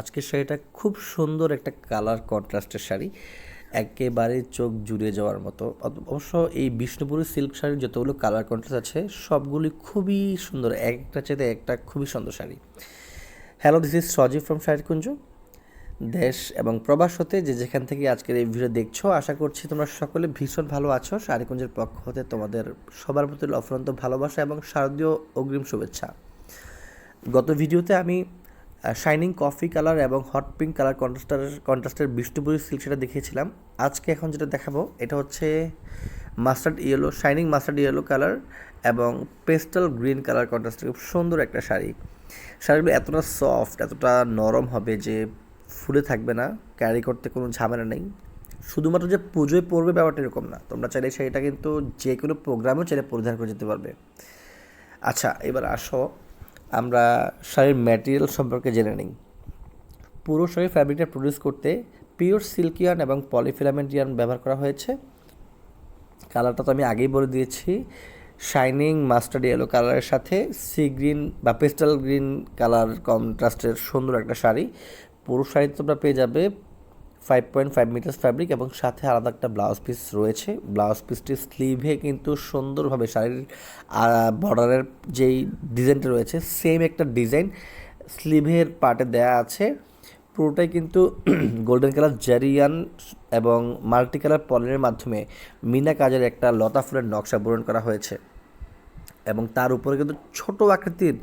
আজকের শাড়িটা খুব সুন্দর একটা কালার কন্ট্রাস্টের শাড়ি। একেবারে চোখ জুড়ে যাওয়ার মতো। অবশ্য এই বিষ্ণুপুরের সিল্ক শাড়ির যতগুলো কালার কন্ট্রাস্ট আছে, সবগুলি খুবই সুন্দর। এক একটা চেয়ে একটা খুবই সুন্দর sari. Hello this is Sajib from Sharikunja দেশ এবং প্রবাস হতে যে যেখান থেকে আজকের এই ভিডিও দেখছ, আশা করছি তোমরা সকলে ভীষণ ভালো আছো। শাড়িকুঞ্জের পক্ষ হতে তোমাদের সবার প্রতি অফুরন্ত ভালোবাসা এবং শারদীয় অগ্রিম শুভেচ্ছা। গত ভিডিওতে আমি শাইনিং কফি কালার এবং হট পিঙ্ক কালার কন্ট্রাস্টার কন্ট্রাস্টের বিষ্ণুপুরি সিল্ক সেটা দেখিয়েছিলাম। আজকে এখন যেটা দেখাবো, এটা হচ্ছে mustard yellow shining mustard yellow colour এবং পেস্টাল গ্রিন কালার কন্ট্রাস্টের খুব সুন্দর একটা শাড়ি। শাড়িগুলো এতটা সফট এতটা নরম হবে যে ফুলে থাকবে না ক্যারি করতে কোনো ঝামেলা নেই। শুধুমাত্র যে পুজোয় পরবে ব্যাপারটা এরকম না। তোমরা চাইলে শাড়িটা কিন্তু যে কোনো প্রোগ্রামেও চাইলে পরিধান করে যেতে পারবে। আচ্ছা এবার আসো আমরা শাড়ির ম্যাটেরিয়াল সম্পর্কে জেনে নিই। পুরো শাড়ির ফ্যাব্রিকটা প্রডিউস করতে পিওর সিল্কি ইয়ার্ন এবং পলিফিলামেন্ট ইয়ার্ন ব্যবহার করা হয়েছে। কালারটা তো আমি আগেই বলে দিয়েছি। শাইনিং মাস্টার্ড ইয়েলো কালারের সাথে সি গ্রিন বা পেস্টাল গ্রিন কালার কন্ট্রাস্টের সুন্দর একটা শাড়ি। পুরো শাড়ি তোমরা পেয়ে যাবে five point five metres fabric এবং সাথে আলাদা একটা ব্লাউজ পিস রয়েছে। ব্লাউজ পিসটির স্লিভে কিন্তু সুন্দরভাবে শাড়ির বর্ডারের যেই ডিজাইনটা রয়েছে সেম একটা ডিজাইন স্লিভের পার্টে দেয়া আছে। পুরোটাই কিন্তু গোল্ডেন কালার জারিয়ান এবং মাল্টি কালার পলিনের মাধ্যমে মিনা কাজের একটা লতা ফুলের নকশা বরণ করা হয়েছে। এবং তার উপরে কিন্তু ছোট আকৃতির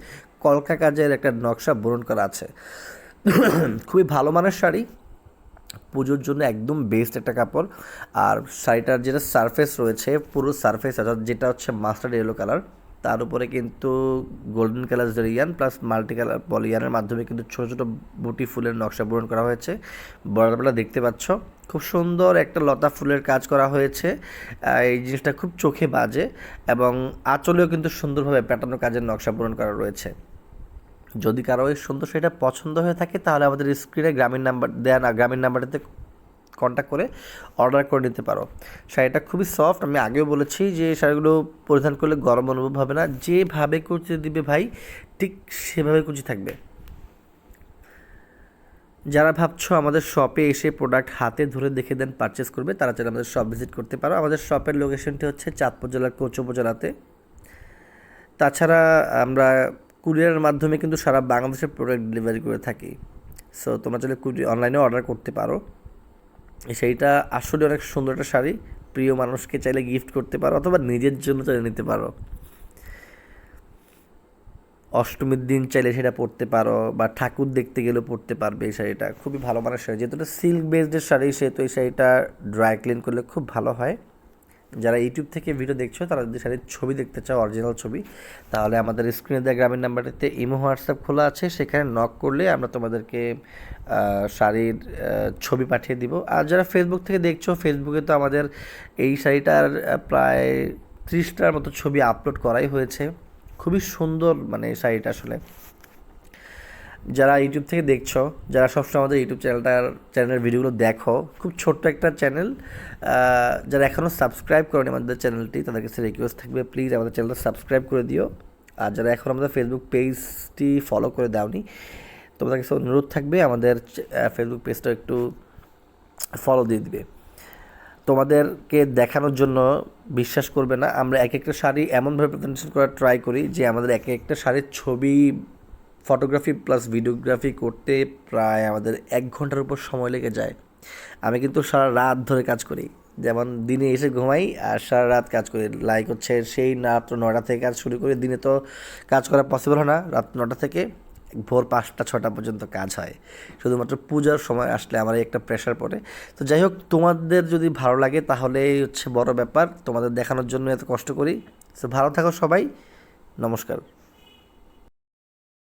কলকা কাজের একটা নকশা বরণ করা আছে। খুবই ভালো মানের শাড়ি। পুজোর জন্য একদম বেস্ট একটা কাপড়। আর শাড়িটার যেটা সারফেস রয়েছে, পুরো সারফেস অর্থাৎ যেটা হচ্ছে মাস্টার্ড ইয়েলো কালার তার উপরে কিন্তু গোল্ডেন কালার জেরিয়ান প্লাস মাল্টি কালার পলিয়ানের মাধ্যমে কিন্তু ছোটো ছোটো বুটি ফুলের নকশা পূরণ করা হয়েছে। বর্ডারবেলা দেখতে পাচ্ছ, খুব সুন্দর একটা লতা ফুলের কাজ করা হয়েছে। এই জিনিসটা খুব চোখে বাজে এবং আঁচলেও কিন্তু সুন্দরভাবে প্যাটার্ন কাজের নকশা পূরণ করা রয়েছে। যদি কারও এই সুন্দর সেটা পছন্দ হয়ে থাকে, তাহলে আমাদের স্ক্রিনে গ্রামীণ নাম্বার দেয়া না, গ্রামীণ নাম্বারটাতে কন্ট্যাক্ট করে অর্ডার করে নিতে পারো। শাড়িটা খুবই সফট আমি আগেও বলেছি যে শাড়িগুলো পরিধান করলে গরম অনুভব হবে না। যেভাবে কুচি দিবে ভাই, ঠিক সেভাবে কুচি থাকবে। যারা ভাবছ আমাদের শপে এসে প্রোডাক্ট হাতে ধরে দেখে দেন পারচেস করবে, তারা চাইলে আমাদের শপ ভিজিট করতে পারো। আমাদের শপের লোকেশনটি হচ্ছে চাঁদপুর জেলার কোচ উপজেলাতে। তাছাড়া আমরা কুরিয়ারের মাধ্যমে কিন্তু সারা বাংলাদেশে প্রোডাক্ট ডেলিভারি করে থাকি। সো তোমরা চাইলে কুরি অনলাইনেও অর্ডার করতে পারো। সেইটা আসলে অনেক সুন্দর একটা শাড়ি। প্রিয় মানুষকে চাইলে গিফট করতে পারো অথবা নিজের জন্য চাইলে নিতে পারো। অষ্টমীর দিন চাইলে সেটা পরতে পারো বা ঠাকুর দেখতে গেলেও পরতে পারবে এই শাড়িটা। খুবই ভালো মানের শাড়ি। যেহেতু সিল্ক বেসডের শাড়ি, সেহেতু এই শাড়িটা ড্রাই ক্লিন করলে খুব ভালো হয়। যারা ইউটিউব থেকে ভিডিও দেখছ, তারা যদি শাড়ির ছবি দেখতে চাও অরিজিনাল ছবি, তাহলে আমাদের স্ক্রিনে দেওয়া গ্রামীণ নাম্বারটিতে ইমো, হোয়াটসঅ্যাপ খোলা আছে। সেখানে নক করলে আমরা তোমাদেরকে শাড়ির ছবি পাঠিয়ে দিব। আর যারা ফেসবুক থেকে দেখছ ফেসবুকে তো আমাদের এই শাড়িটার প্রায় ত্রিশটার মতো ছবি আপলোড করাই হয়েছে। খুবই সুন্দর মানে শাড়িটা আসলে। যারা ইউটিউব থেকে দেখছ, যারা সবসময় আমাদের ইউটিউব চ্যানেলটার চ্যানেলের ভিডিওগুলো দেখো, খুব ছোট্ট একটা চ্যানেল যারা এখনও সাবস্ক্রাইব করেনি আমাদের চ্যানেলটি তাদের কাছে রিকোয়েস্ট থাকবে প্লিজ আমাদের চ্যানেলটা সাবস্ক্রাইব করে দিও। আর যারা এখন আমাদের ফেসবুক পেজটি ফলো করে দাওনি তোমাদের কাছে অনুরোধ থাকবে, আমাদের ফেসবুক পেজটা একটু ফলো দিয়ে দিবে। তোমাদেরকে দেখানোর জন্য বিশ্বাস করবে না, আমরা এক একটা শাড়ি এমনভাবে প্রেজেন্টেশন করার ট্রাই করি যে আমাদের এক একটা শাড়ির ছবি ফটোগ্রাফি প্লাস ভিডিওগ্রাফি করতে প্রায় আমাদের এক ঘণ্টার উপর সময় লেগে যায়। আমি কিন্তু সারা রাত ধরে কাজ করি। যেমন দিনে এসে ঘুমাই আর সারা রাত কাজ করি। লাইক হচ্ছে সেই রাত্র নটা থেকে কাজ শুরু করি। দিনে তো কাজ করা পসিবল হয় না। রাত নটা থেকে ভোর পাঁচটা ছটা পর্যন্ত কাজ হয়। শুধুমাত্র পূজার সময় আসলে আমার একটা প্রেশার পড়ে। তো যাই হোক, তোমাদের যদি ভালো লাগে তাহলে হচ্ছে বড় ব্যাপার। তোমাদের দেখানোর জন্য এত কষ্ট করি। তো ভালো থাকো সবাই। নমস্কার।